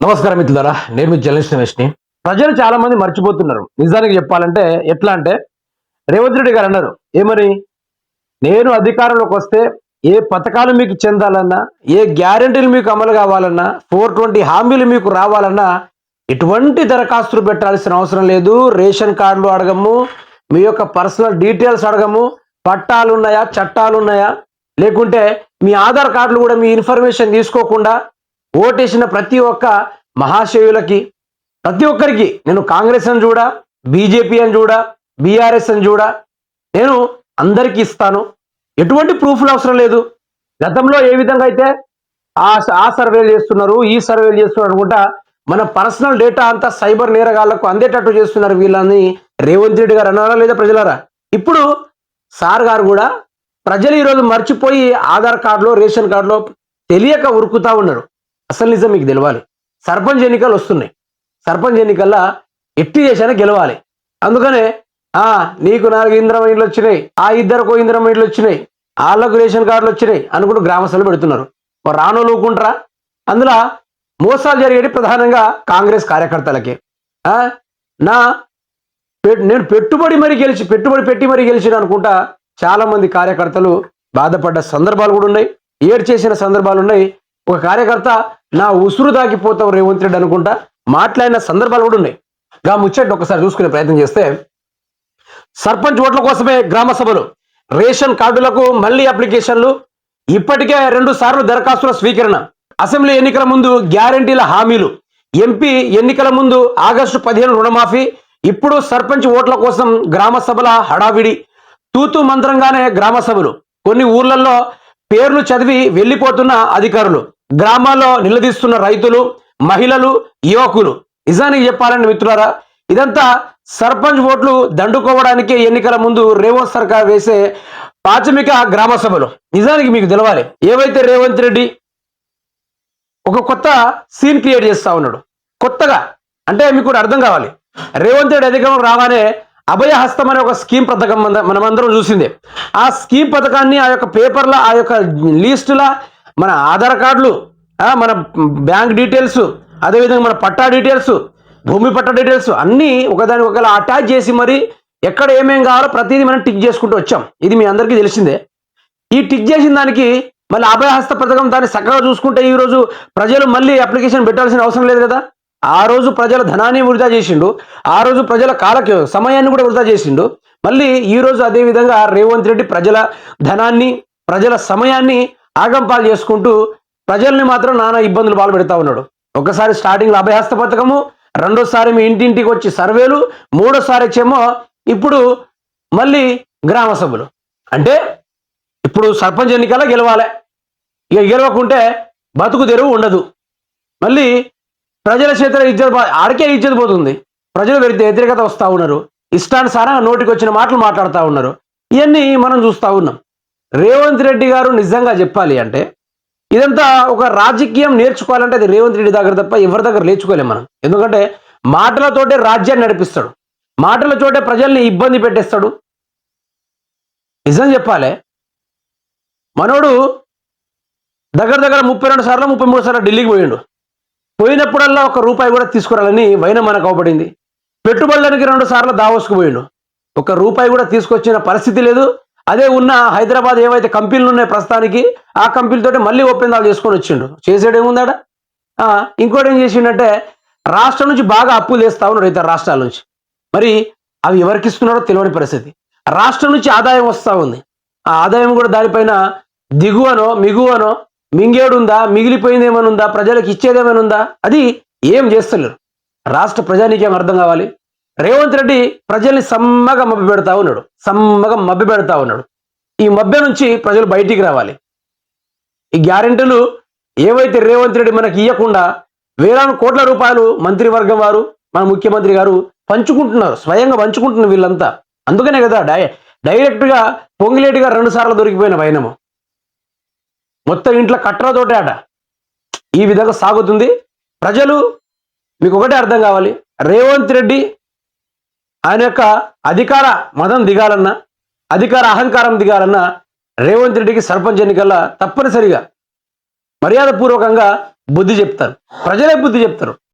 నమస్కారం మిత్రులారా నేను మీ జర్నలిస్ట్ రమేష్ని. ప్రజలు చాలా మంది మర్చిపోతున్నారు. నిజానికి చెప్పాలంటే ఎట్లా అంటే రేవంత్ రెడ్డి గారు అన్నారు ఏమని నేను అధికారంలోకి వస్తే ఏ పథకాలు మీకు చెందాలన్నా ఏ గ్యారెంటీలు మీకు అమలు కావాలన్నా ఫోర్ ట్వంటీ హామీలు మీకు రావాలన్నా ఎటువంటి దరఖాస్తులు పెట్టాల్సిన అవసరం లేదు. రేషన్ కార్డులు అడగము మీ యొక్క పర్సనల్ డీటెయిల్స్ అడగము పట్టాలు ఉన్నాయా చట్టాలు ఉన్నాయా లేకుంటే మీ ఆధార్ కార్డులు కూడా మీ ఇన్ఫర్మేషన్ తీసుకోకుండా ఓటేసిన ప్రతి ఒక్క మహాశయులకి ప్రతి ఒక్కరికి నేను కాంగ్రెస్ అని చూడా బీజేపీ అని చూడా బీఆర్ఎస్ అని చూడా నేను అందరికీ ఇస్తాను. ఎటువంటి ప్రూఫ్లు అవసరం లేదు. గతంలో ఏ విధంగా అయితే ఆ ఆ సర్వేలు చేస్తున్నారు ఈ సర్వేలు చేస్తున్నారు అనుకుంటా మన పర్సనల్ డేటా అంతా సైబర్ నేరగాళ్ళకు అందేటట్టు చేస్తున్నారు వీళ్ళని రేవంత్ రెడ్డి గారు అన్నారా లేదా ప్రజలారా? ఇప్పుడు సార్ గారు కూడా ప్రజలు ఈరోజు మర్చిపోయి ఆధార్ కార్డులో రేషన్ కార్డులో తెలియక ఉరుకుతా ఉన్నారు. అసలు నిజం మీకు తెలవాలి. సర్పంచ్ ఎన్నికలు వస్తున్నాయి. సర్పంచ్ ఎన్నికల్లో ఎట్టి చేశానే గెలవాలి. అందుకనే ఆ నీకు నాలుగు ఇంద్రం ఇండ్లు వచ్చినాయి. ఆ ఇద్దరికి ఇంద్రం ఇండ్లు వచ్చినాయి. వాళ్ళకు రేషన్ కార్డులు వచ్చినాయి అనుకుంటూ గ్రామ పెడుతున్నారు. మరి రానోళ్ళు అందులో మోసాలు జరిగేది ప్రధానంగా కాంగ్రెస్ కార్యకర్తలకే. నా నేను పెట్టుబడి మరి గెలిచి పెట్టుబడి పెట్టి మరి గెలిచిన అనుకుంటా చాలామంది కార్యకర్తలు బాధపడ్డ సందర్భాలు కూడా ఉన్నాయి. ఏడ్ చేసిన సందర్భాలు ఉన్నాయి. ఒక కార్యకర్త నా ఉసురు దాకిపోతావు రేవంత్ రెడ్డి అనుకుంటా మాట్లాడిన సందర్భాలు కూడా ఉన్నాయి. గా ముచ్చట్టు ఒకసారి చూసుకునే ప్రయత్నం చేస్తే సర్పంచ్ ఓట్ల కోసమే గ్రామ సభలు రేషన్ కార్డులకు మళ్ళీ అప్లికేషన్లు ఇప్పటికే రెండు సార్లు దరఖాస్తుల స్వీకరణ అసెంబ్లీ ఎన్నికల ముందు గ్యారంటీల హామీలు ఎంపీ ఎన్నికల ముందు ఆగస్టు పదిహేను రుణమాఫీ ఇప్పుడు సర్పంచ్ ఓట్ల కోసం గ్రామ సభల హడావిడి తూతు మంత్రంగానే గ్రామ సభలు కొన్ని ఊర్లలో పేర్లు చదివి వెళ్ళిపోతున్న అధికారులు గ్రామాల్లో నిలదీస్తున్న రైతులు మహిళలు యువకులు. నిజానికి చెప్పాలని మిత్రులారా ఇదంతా సర్పంచ్ ఓట్లు దండుకోవడానికి ఎన్నికల ముందు రేవంత్ సర్కార్ వేసే ప్రాథమిక గ్రామ సభలు. నిజానికి మీకు తెలవాలి. ఏవైతే రేవంత్ రెడ్డి ఒక కొత్త సీన్ క్రియేట్ చేస్తా ఉన్నాడు. కొత్తగా. అంటే మీకు కూడా అర్థం కావాలి. రేవంత్ రెడ్డి అధికారం రాగానే అభయ హస్తం అనే ఒక స్కీమ్ పథకం మనమందరం చూసిందే. ఆ స్కీమ్ పథకాన్ని ఆ యొక్క పేపర్ల ఆ యొక్క లిస్టుల మన ఆధార్ కార్డులు మన బ్యాంక్ డీటెయిల్స్ అదేవిధంగా మన పట్టా డీటెయిల్స్ భూమి పట్టా డీటెయిల్స్ అన్నీ ఒకదాని ఒకలా అటాచ్ చేసి మరి ఎక్కడ ఏమేం కావాలో ప్రతిదీ మనం టిక్ చేసుకుంటూ వచ్చాం. ఇది మీ అందరికీ తెలిసిందే. ఈ టిక్ చేసిన దానికి మళ్ళీ అభయహస్త పథకం దాన్ని చక్కగా చూసుకుంటే ఈరోజు ప్రజలు మళ్ళీ అప్లికేషన్ పెట్టాల్సిన అవసరం లేదు కదా. ఆ రోజు ప్రజల ధనాన్ని వృధా చేసిండు ఆ రోజు ప్రజల కాలకి సమయాన్ని కూడా వృధా చేసిండు. మళ్ళీ ఈ రోజు అదే విధంగా రేవంత్ రెడ్డి ప్రజల ధనాన్ని ప్రజల సమయాన్ని ఆగంపాలు చేసుకుంటూ ప్రజల్ని మాత్రం నానా ఇబ్బందులు పాలు పెడతా ఉన్నాడు. ఒకసారి స్టార్టింగ్లో అభయహస్త పథకము రెండోసారి మీ ఇంటింటికి వచ్చి సర్వేలు మూడోసారి వచ్చేమో ఇప్పుడు మళ్ళీ గ్రామ సభలు. అంటే ఇప్పుడు సర్పంచ్ ఎన్నికల గెలవాలి. ఇక గెలవకుంటే బతుకు తెరువు ఉండదు. మళ్ళీ ప్రజల చేతిలో ఇజ్జత ఆడికే ఇజ్జత పోతుంది. ప్రజలు వ్యతిరేకత వస్తూ ఉన్నారు. ఇష్టానుసారంగా నోటికి వచ్చిన మాటలు మాట్లాడుతూ ఉన్నారు. ఇవన్నీ మనం చూస్తూ ఉన్నాం. రేవంత్ రెడ్డి గారు నిజంగా చెప్పాలి అంటే ఇదంతా ఒక రాజకీయం నేర్చుకోవాలంటే అది రేవంత్ రెడ్డి దగ్గర తప్ప ఎవరి దగ్గర నేర్చుకోలేము మనం. ఎందుకంటే మాటలతోటే రాజ్యాన్ని నడిపిస్తాడు. మాటలతోటే ప్రజల్ని ఇబ్బంది పెట్టేస్తాడు. నిజం చెప్పాలి. మనోడు దగ్గర దగ్గర ముప్పై రెండు సార్లు ముప్పై మూడు సార్లు ఢిల్లీకి పోయిండు. పోయినప్పుడల్లా ఒక రూపాయి కూడా తీసుకురాలని వైన మనకు అవబడింది పెట్టుబడులకి రెండు సార్లు దావోస్కు పోయిండు. ఒక రూపాయి కూడా తీసుకొచ్చిన పరిస్థితి లేదు. అదే ఉన్న హైదరాబాద్ ఏవైతే కంపెనీలు ఉన్నాయి ప్రస్తుతానికి ఆ కంపెనీలతోటి మళ్ళీ ఒప్పందాలు చేసుకొని వచ్చిండు. చేసేడు ఏముందాడ ఇంకోటి ఏం చేసిండంటే రాష్ట్రం నుంచి బాగా అప్పులు తెస్తా ఉన్నారు ఇతర రాష్ట్రాల నుంచి. మరి అవి ఎవరికి ఇస్తున్నాడో తెలియని పరిస్థితి. రాష్ట్రం నుంచి ఆదాయం వస్తూ ఉంది. ఆ ఆదాయం కూడా దానిపైన దిగువనో మిగువనో మింగేడుందా మిగిలిపోయింది ఏమైనా ఉందా ప్రజలకు ఇచ్చేది ఏమైనా ఉందా అది ఏం చేస్తలేరు. రాష్ట్ర ప్రజానీకేం అర్థం కావాలి. రేవంత్ రెడ్డి ప్రజల్ని సమ్మగా మబ్బి పెడతా ఉన్నాడు. సమ్మగా మబ్బి పెడతా ఉన్నాడు. ఈ మభ్య నుంచి ప్రజలు బయటికి రావాలి. ఈ గ్యారెంటీలు ఏవైతే రేవంత్ రెడ్డి మనకి ఇవ్వకుండా వేలాను కోట్ల రూపాయలు మంత్రివర్గం వారు మన ముఖ్యమంత్రి గారు పంచుకుంటున్నారు స్వయంగా పంచుకుంటున్నారు వీళ్ళంతా. అందుకనే కదా డై డైరెక్ట్గా పొంగిలేటిగా రెండు సార్లు దొరికిపోయిన వైనము. మొత్తం ఇంట్లో కట్టరతోటే ఆట. ఈ విధంగా సాగుతుంది. ప్రజలు మీకు ఒకటే అర్థం కావాలి. రేవంత్ రెడ్డి ఆయన యొక్క అధికార మదం దిగాలన్నా అధికార అహంకారం దిగాలన్నా రేవంత్ రెడ్డికి సర్పంచ్ ఎన్నికల్లో తప్పనిసరిగా మర్యాదపూర్వకంగా బుద్ధి చెప్తారు. ప్రజలే బుద్ధి చెప్తారు.